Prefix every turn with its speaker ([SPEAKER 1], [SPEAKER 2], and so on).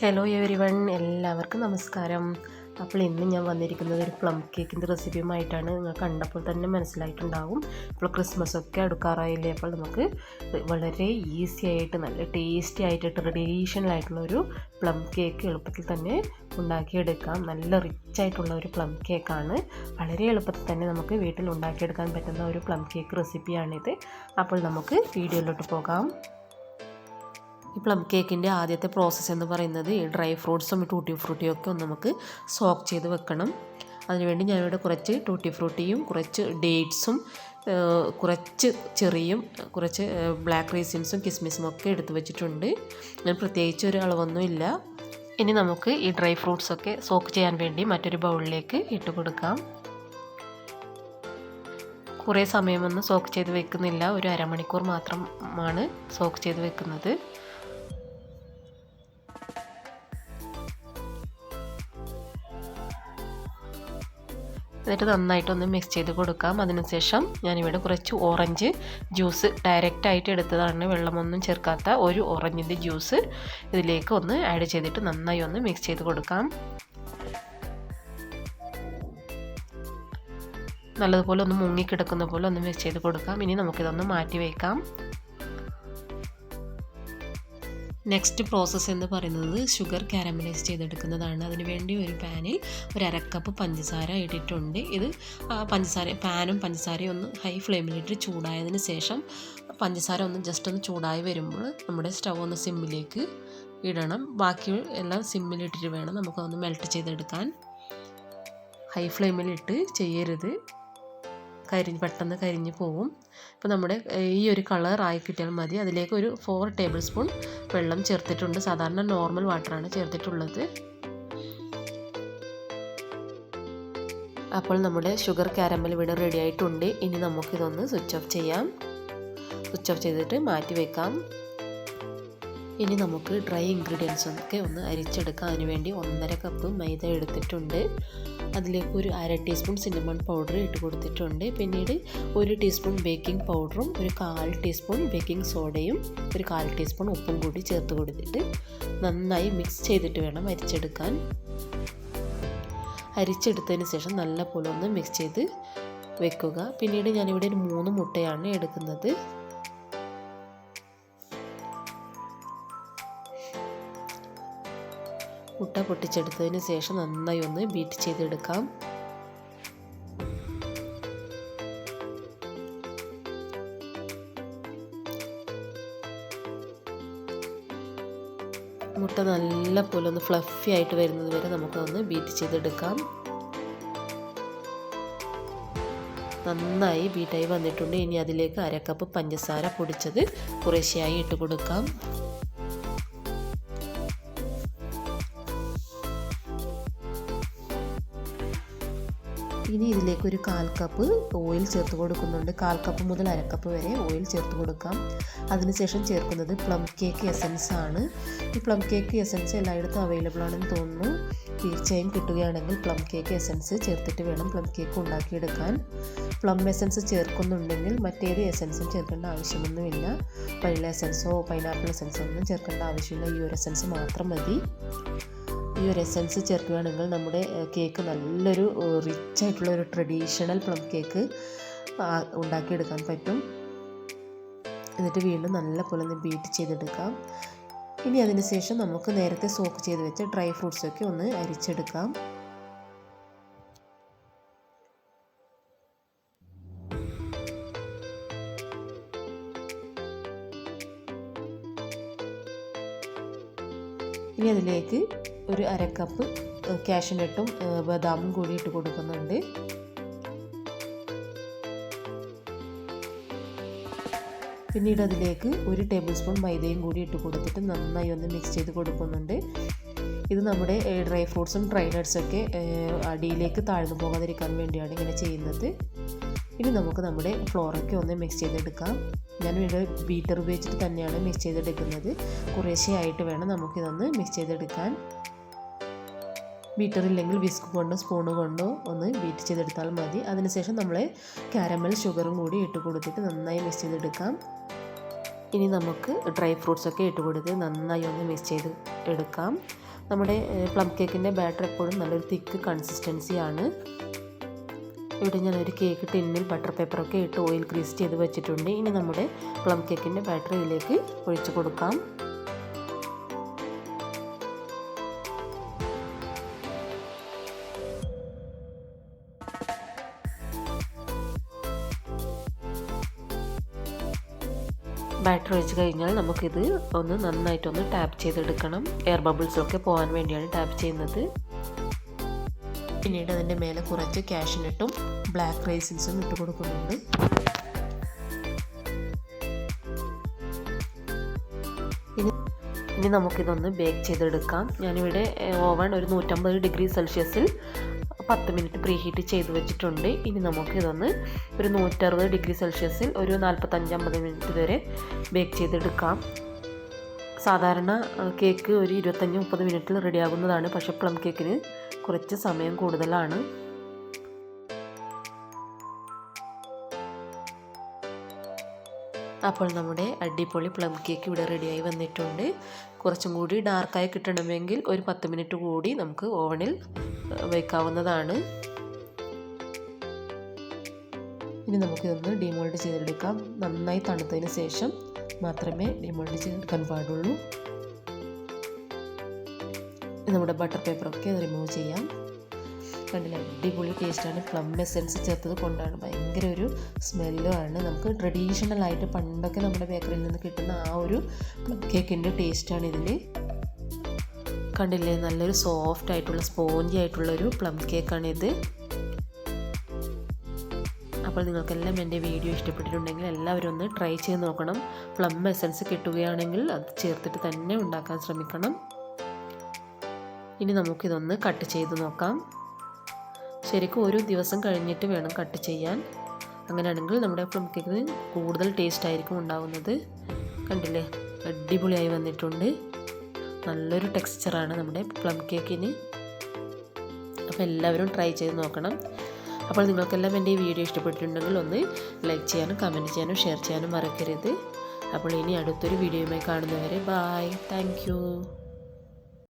[SPEAKER 1] Hello every one എല്ലാവർക്കും നമസ്കാരം. അപ്പോൾ ഇന്ന് ഞാൻ വന്നിരിക്കുന്നത് ഒരു പ്ലം കേക്കിന്റെ റെസിപ്പിയുമായിട്ടാണ് നിങ്ങൾ കണ്ടപ്പോൾ തന്നെ മനസ്സിലായിട്ടുണ്ടാകും ഇപ്പോൾ ക്രിസ്മസ് ഒക്കെ അടുക്കാറായില്ലേ? അപ്പോൾ നമുക്ക് വളരെ ഈസി ആയിട്ട് നല്ല ടേസ്റ്റി ആയിട്ട് ട്രഡീഷണൽ ആയിട്ടുള്ള ഒരു പ്ലം കേക്ക് എളുപ്പത്തിൽ തന്നെ ഉണ്ടാക്കിയെടുക്കാം. നല്ല റിച്ച് ആയിട്ടുള്ള ഒരു പ്ലം കേക്കാണ് വളരെ എളുപ്പത്തിൽ തന്നെ നമുക്ക് വീട്ടിൽ ഉണ്ടാക്കിയെടുക്കാൻ പറ്റുന്ന ഒരു പ്ലം കേക്ക് റെസിപ്പിയാണിത് അപ്പോൾ നമുക്ക് വീഡിയോയിലോട്ട് പോകാം. ഈ പ്ലം കേക്കിന്റെ ആദ്യത്തെ പ്രോസസ്സ് എന്ന് പറയുന്നത് ഈ ഡ്രൈ ഫ്രൂട്ട്സും ടൂട്ടി ഫ്രൂട്ടിയും ഒക്കെ ഒന്ന് നമുക്ക് സോക്ക് ചെയ്ത് വെക്കണം. അതിനുവേണ്ടി ഞാനിവിടെ കുറച്ച് ടൂട്ടി ഫ്രൂട്ടിയും കുറച്ച് ഡേറ്റ്സും കുറച്ച് ചെറിയും കുറച്ച് ബ്ലാക്ക് റീസിൻസും കിസ്മിസും ഒക്കെ എടുത്തു വെച്ചിട്ടുണ്ട്. ഞാൻ പ്രത്യേകിച്ച് ഒരു അളവൊന്നും ഇല്ല. ഇനി നമുക്ക് ഈ ഡ്രൈ ഫ്രൂട്ട്സ് ഒക്കെ സോക്ക് ചെയ്യാൻ വേണ്ടി മറ്റൊരു ബൗളിലേക്ക് ഇട്ട് കൊടുക്കാം. കുറേ സമയമൊന്നും സോക്ക് ചെയ്ത് വെക്കുന്നില്ല. ഒരു അരമണിക്കൂർ മാത്രമാണ് സോക്ക് ചെയ്ത് വെക്കുന്നത്. എന്നിട്ട് നന്നായിട്ടൊന്ന് മിക്സ് ചെയ്ത് കൊടുക്കാം. അതിനുശേഷം ഞാനിവിടെ കുറച്ച് ഓറഞ്ച് ജ്യൂസ് ഡയറക്റ്റ് ആയിട്ട് എടുത്തതാണ്. വെള്ളമൊന്നും ചേർക്കാത്ത ഒരു ഓറഞ്ചിന്റെ ജ്യൂസ് ഇതിലേക്ക് ഒന്ന് ആഡ് ചെയ്തിട്ട് നന്നായി ഒന്ന് മിക്സ് ചെയ്ത് കൊടുക്കാം. നല്ലതുപോലെ ഒന്ന് മുങ്ങിക്കിടക്കുന്ന പോലെ ഒന്ന് മിക്സ് ചെയ്ത് കൊടുക്കാം. ഇനി നമുക്കിതൊന്ന് മാറ്റി വയ്ക്കാം നെക്സ്റ്റ് പ്രോസസ്സ് എന്ന് പറയുന്നത് ഷുഗർ കാരമലൈസ് ചെയ്തെടുക്കുന്നതാണ്. അതിനുവേണ്ടി ഒരു പാനിൽ ഒരു അരക്കപ്പ് പഞ്ചസാര ഇട്ടിട്ടുണ്ട്. ഇത് പഞ്ചസാര പാനും പഞ്ചസാരയും ഒന്ന് ഹൈ ഫ്ലെയിമിലിട്ട് ചൂടായതിന് ശേഷം പഞ്ചസാര ഒന്ന് ജസ്റ്റ് ഒന്ന് ചൂടായി വരുമ്പോൾ നമ്മുടെ സ്റ്റൗ ഒന്ന് സിമ്മിലേക്ക് ഇടണം. ബാക്കി എല്ലാം സിമ്മിലിട്ടിട്ട് വേണം നമുക്കൊന്ന് മെൽറ്റ് ചെയ്തെടുക്കാൻ. ഹൈ ഫ്ലെയിമിലിട്ട് ചെയ്യരുത്. കരിഞ്ഞ് പെട്ടെന്ന് കരിഞ്ഞ് പോവും. അപ്പോൾ നമ്മുടെ ഈ ഒരു കളർ ആയി കിട്ടിയാൽ മതി. അതിലേക്ക് ഒരു ഫോർ ടേബിൾ സ്പൂൺ വെള്ളം ചേർത്തിട്ടുണ്ട്. സാധാരണ നോർമൽ വാട്ടറാണ് ചേർത്തിട്ടുള്ളത്. അപ്പോൾ നമ്മുടെ ഷുഗർ കാരമൽ ഇവിടെ റെഡി ആയിട്ടുണ്ട്. ഇനി നമുക്കിതൊന്ന് സ്വിച്ച് ഓഫ് ചെയ്യാം. സ്വിച്ച് ഓഫ് ചെയ്തിട്ട് മാറ്റി വെക്കാം. ഇനി നമുക്ക് ഡ്രൈ ഇൻഗ്രീഡിയൻസ് ഒക്കെ ഒന്ന് അരിച്ചെടുക്കാം. അതിനുവേണ്ടി ഒന്നര കപ്പ് മൈദ എടുത്തിട്ടുണ്ട്. അതിലേക്ക് ഒരു അര ടീസ്പൂൺ സിന്നമൺ പൗഡർ ഇട്ട് കൊടുത്തിട്ടുണ്ട്. പിന്നീട് ഒരു ടീസ്പൂൺ ബേക്കിംഗ് പൗഡറും ഒരു കാൽ ടീസ്പൂൺ ബേക്കിംഗ് സോഡയും ഒരു കാൽ ടീസ്പൂൺ ഉപ്പും കൂടി ചേർത്ത് കൊടുത്തിട്ട് നന്നായി മിക്സ് ചെയ്തിട്ട് വേണം അരിച്ചെടുക്കാൻ. അരിച്ചെടുത്തതിന് ശേഷം നല്ല പോലെ ഒന്ന് മിക്സ് ചെയ്ത് വെക്കുക. പിന്നീട് ഞാനിവിടെ ഒരു മൂന്ന് മുട്ടയാണ് എടുക്കുന്നത്. മുട്ട പൊട്ടിച്ചെടുത്തതിന് ശേഷം നന്നായി ഒന്ന് ബീറ്റ് ചെയ്തെടുക്കാം. മുട്ട നല്ല പോലെ ഒന്ന് ഫ്ലഫി ആയിട്ട് വരുന്നത് വരെ നമുക്കൊന്ന് ബീറ്റ് ചെയ്തെടുക്കാം. നന്നായി ബീറ്റായി വന്നിട്ടുണ്ട്. ഇനി അതിലേക്ക് അരക്കപ്പ് പഞ്ചസാര പൊടിച്ചത് കുറേശ്ശെയായി ഇട്ട് കൊടുക്കാം. ഇനി ഇതിലേക്ക് ഒരു കാൽ കപ്പ് ഓയിൽ ചേർത്ത് കൊടുക്കുന്നുണ്ട്. കാൽ കപ്പ് മുതൽ അരക്കപ്പ് വരെ ഓയിൽ ചേർത്ത് കൊടുക്കാം. അതിനുശേഷം ചേർക്കുന്നത് പ്ലം കേക്ക് എസൻസ് ആണ്. ഈ പ്ലം കേക്ക് എസൻസ് എല്ലായിടത്തും അവൈലബിൾ ആണെന്ന് തോന്നുന്നു. തീർച്ചയായും കിട്ടുകയാണെങ്കിൽ പ്ലം കേക്ക് എസൻസ് ചേർത്തിട്ട് വേണം പ്ലം കേക്ക് ഉണ്ടാക്കിയെടുക്കാൻ. പ്ലം എസൻസ് ചേർക്കുന്നുണ്ടെങ്കിൽ മറ്റേത് എസൻസും ചേർക്കേണ്ട ആവശ്യമൊന്നുമില്ല. വനില എസൻസോ പൈനാപ്പിൾ എസൻസോ ഒന്നും ചേർക്കേണ്ട ആവശ്യമില്ല. ഈ ഒരു എസൻസ് മാത്രം മതി. ഈ ഒരു എസൻസ് ചേർക്കുകയാണെങ്കിൽ നമ്മുടെ കേക്ക് നല്ലൊരു റിച്ച് ആയിട്ടുള്ള ഒരു ട്രഡീഷണൽ പ്ലം കേക്ക് ഉണ്ടാക്കിയെടുക്കാൻ പറ്റും. എന്നിട്ട് വീണ്ടും നല്ല പോലെ ഒന്ന് ബീറ്റ് ചെയ്തെടുക്കാം. ഇനി അതിന് ശേഷം നമുക്ക് നേരത്തെ സോക്ക് ചെയ്ത് വെച്ച ഡ്രൈ ഫ്രൂട്ട്സൊക്കെ ഒന്ന് അരിച്ചെടുക്കാം. ഇനി അതിലേക്ക് ഒരു അരക്കപ്പ് കപ്പ് കാഷ്യനട്ടും ബദാമും കൂടി ഇട്ട് കൊടുക്കുന്നുണ്ട്. പിന്നീട് അതിലേക്ക് ഒരു ടേബിൾ സ്പൂൺ മൈദയും കൂടി ഇട്ട് കൊടുത്തിട്ട് നന്നായി ഒന്ന് മിക്സ് ചെയ്ത് കൊടുക്കുന്നുണ്ട്. ഇത് നമ്മുടെ ഡ്രൈ ഫ്രൂട്ട്സും ഡ്രൈ നട്ട്സൊക്കെ അടിയിലേക്ക് താഴ്ന്നു പോകാതിരിക്കാൻ വേണ്ടിയാണ് ഇങ്ങനെ ചെയ്യുന്നത്. ഇനി നമുക്ക് നമ്മുടെ ഫ്ലോറൊക്കെ ഒന്ന് മിക്സ് ചെയ്തെടുക്കാം. ഞാൻ ഇവിടെ ബീറ്റർ ഉപയോഗിച്ചിട്ട് തന്നെയാണ് മിക്സ് ചെയ്തെടുക്കുന്നത്. കുറേശ്ശെ ആയിട്ട് വേണം നമുക്കിതൊന്ന് മിക്സ് ചെയ്തെടുക്കാൻ. ബീറ്റർ ഇല്ലെങ്കിൽ വിസ്ക് കൊണ്ടോ സ്പൂണ് കൊണ്ടോ ഒന്ന് ബീറ്റ് ചെയ്തെടുത്താൽ മതി. അതിനുശേഷം നമ്മൾ കാരമൽ ഷുഗറും കൂടി ഇട്ട് കൊടുത്തിട്ട് നന്നായി മിക്സ് ചെയ്തെടുക്കാം. ഇനി നമുക്ക് ഡ്രൈ ഫ്രൂട്ട്സ് ഒക്കെ ഇട്ട് കൊടുത്ത് നന്നായി ഒന്ന് മിക്സ് ചെയ്ത് എടുക്കാം. നമ്മുടെ പ്ലം കേക്കിന്റെ ബാറ്റർ എപ്പോഴും നല്ലൊരു തിക്ക് കൺസിസ്റ്റൻസി ആണ്. ഇവിടെ ഞാൻ ഒരു കേക്ക് ടിന്നിൽ ബട്ടർ പേപ്പറൊക്കെ ഇട്ട് ഓയിൽ ഗ്രീസ് ചെയ്ത് വെച്ചിട്ടുണ്ട്. ഇനി നമ്മുടെ പ്ലം കേക്കിന്റെ ബാറ്റർ ഇതിലേക്ക് ഒഴിച്ചു കൊടുക്കാം. ബാറ്റർ ഒഴിച്ച് കഴിഞ്ഞാൽ നമുക്കിത് ഒന്ന് നന്നായിട്ടൊന്ന് ടാപ്പ് ചെയ്തെടുക്കണം. എയർ ബബിൾസൊക്കെ പോകാൻ വേണ്ടിയാണ് ടാപ്പ് ചെയ്യുന്നത്. പിന്നീട് അതിന്റെ മേലെ കുറച്ച് ക്യാഷിനിട്ടും ബ്ലാക്ക് റൈസിൻസും ഇട്ട് കൊടുക്കുന്നുണ്ട്. ഇനി നമുക്കിതൊന്ന് ബേക്ക് ചെയ്തെടുക്കാം. ഞാനിവിടെ ഓവൺ ഒരു നൂറ്റമ്പത് ഡിഗ്രി സെൽഷ്യസിൽ പത്ത് മിനിറ്റ് പ്രീ ഹീറ്റ് ചെയ്ത് വെച്ചിട്ടുണ്ട്. ഇനി നമുക്ക് ഇതൊന്ന് ഒരു നൂറ്ററുപത് ഡിഗ്രി സെൽഷ്യസിൽ ഒരു നാൽപ്പത്തഞ്ച് അമ്പത് മിനിറ്റ് വരെ ബേക്ക് ചെയ്തെടുക്കാം. സാധാരണ കേക്ക് ഒരു ഇരുപത്തഞ്ച് മുപ്പത് മിനിറ്റിൽ റെഡിയാകുന്നതാണ് പക്ഷേ പ്ലം കേക്കിന് കുറച്ച് സമയം കൂടുതലാണ്. അപ്പോൾ നമ്മുടെ അടിപൊളി പ്ലം കേക്ക് ഇവിടെ റെഡിയായി വന്നിട്ടുണ്ട്. കുറച്ചും കൂടി ഡാർക്കായി കിട്ടണമെങ്കിൽ ഒരു പത്ത് മിനിറ്റ് കൂടി നമുക്ക് ഓവണിൽ വയ്ക്കാവുന്നതാണ് ഇനി നമുക്കിതൊന്ന് ഡിമോൾഡ് ചെയ്തെടുക്കാം. നന്നായി തണുത്തതിന് ശേഷം മാത്രമേ ഡിമോൾഡ് ചെയ്തെടുക്കാൻ പാടുള്ളൂ. നമ്മുടെ ബട്ടർ പേപ്പറൊക്കെ റിമൂവ് ചെയ്യാം. കണ്ടില്ല? അടിപൊളി ടേസ്റ്റാണ് പ്ലം എസെൻസ് ചേർത്തത് കൊണ്ടാണ്. ഭയങ്കര ഒരു സ്മെല്ലുമാണ് നമുക്ക് ട്രഡീഷണൽ ആയിട്ട് പണ്ടൊക്കെ നമ്മുടെ ബേക്കറിയിൽ നിന്ന് കിട്ടുന്ന ആ ഒരു പ്ലം കേക്കിന്റെ ടേസ്റ്റാണ് ഇതിൽ. കണ്ടില്ലേ? നല്ലൊരു സോഫ്റ്റ് ആയിട്ടുള്ള സ്പോഞ്ചി ആയിട്ടുള്ള ഒരു പ്ലം കേക്കാണിത് അപ്പോൾ നിങ്ങൾക്കെല്ലാം എന്റെ വീഡിയോ ഇഷ്ടപ്പെട്ടിട്ടുണ്ടെങ്കിൽ എല്ലാവരും ഒന്ന് ട്രൈ ചെയ്ത് നോക്കണം. പ്ലം എസൻസ് കിട്ടുകയാണെങ്കിൽ അത് ചേർത്തിട്ട് തന്നെ ഉണ്ടാക്കാൻ ശ്രമിക്കണം. ഇനി നമുക്കിതൊന്ന് കട്ട് ചെയ്ത് നോക്കാം. ശരിക്കും ഒരു ദിവസം കഴിഞ്ഞിട്ട് വേണം കട്ട് ചെയ്യാൻ. അങ്ങനെയാണെങ്കിൽ നമ്മുടെ പ്ലം കേക്കിന് കൂടുതൽ ടേസ്റ്റ് ആയിരിക്കും ഉണ്ടാകുന്നത് കണ്ടില്ലേ? അടിപൊളിയായി വന്നിട്ടുണ്ട്. നല്ലൊരു ടെക്സ്ചറാണ് നമ്മുടെ പ്ലം കേക്കിന് അപ്പോൾ എല്ലാവരും ട്രൈ ചെയ്ത് നോക്കണം. അപ്പോൾ നിങ്ങൾക്കെല്ലാം എന്റെ ഈ വീഡിയോ ഇഷ്ടപ്പെട്ടിട്ടുണ്ടെങ്കിൽ ഒന്ന് ലൈക്ക് ചെയ്യാനും കമന്റ് ചെയ്യാനും ഷെയർ ചെയ്യാനും മറക്കരുത്. അപ്പോൾ ഇനി അടുത്തൊരു വീഡിയോയുമായി കാണുന്നവരെ ബായ് താങ്ക്